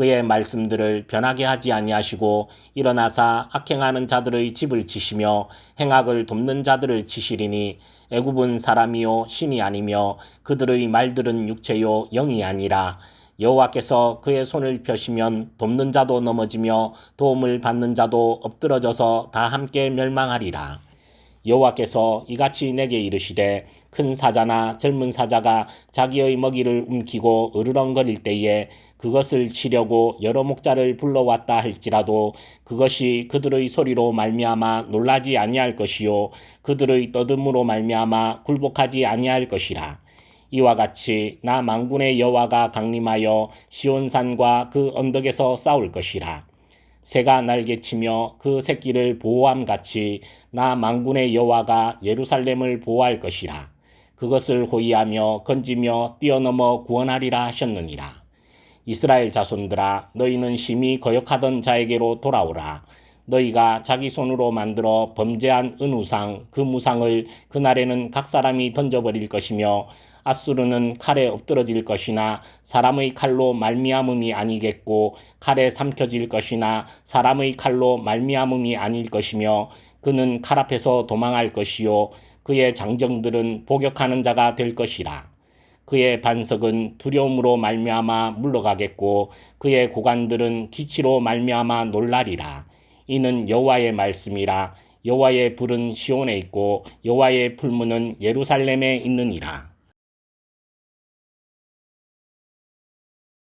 그의 말씀들을 변하게 하지 아니하시고 일어나사 악행하는 자들의 집을 치시며 행악을 돕는 자들을 치시리니 애굽은 사람이요 신이 아니며 그들의 말들은 육체요 영이 아니라 여호와께서 그의 손을 펴시면 돕는 자도 넘어지며 도움을 받는 자도 엎드러져서 다 함께 멸망하리라. 여호와께서 이같이 내게 이르시되 큰 사자나 젊은 사자가 자기의 먹이를 움키고 으르렁거릴 때에 그것을 치려고 여러 목자를 불러왔다 할지라도 그것이 그들의 소리로 말미암아 놀라지 아니할 것이요 그들의 떠듬으로 말미암아 굴복하지 아니할 것이라. 이와 같이 나 망군의 여호와가 강림하여 시온산과 그 언덕에서 싸울 것이라 새가 날개치며 그 새끼를 보호함 같이 나 망군의 여호와가 예루살렘을 보호할 것이라. 그것을 호위하며 건지며 뛰어넘어 구원하리라 하셨느니라. 이스라엘 자손들아 너희는 심히 거역하던 자에게로 돌아오라. 너희가 자기 손으로 만들어 범죄한 은우상 그 무상을 그날에는 각 사람이 던져버릴 것이며 아수르는 칼에 엎드러질 것이나 사람의 칼로 말미암음이 아니겠고 칼에 삼켜질 것이나 사람의 칼로 말미암음이 아닐 것이며 그는 칼 앞에서 도망할 것이요 그의 장정들은 복역하는 자가 될 것이라. 그의 반석은 두려움으로 말미암아 물러가겠고 그의 고관들은 기치로 말미암아 놀라리라. 이는 여호와의 말씀이라. 여호와의 불은 시온에 있고 여호와의 풀무는 예루살렘에 있느니라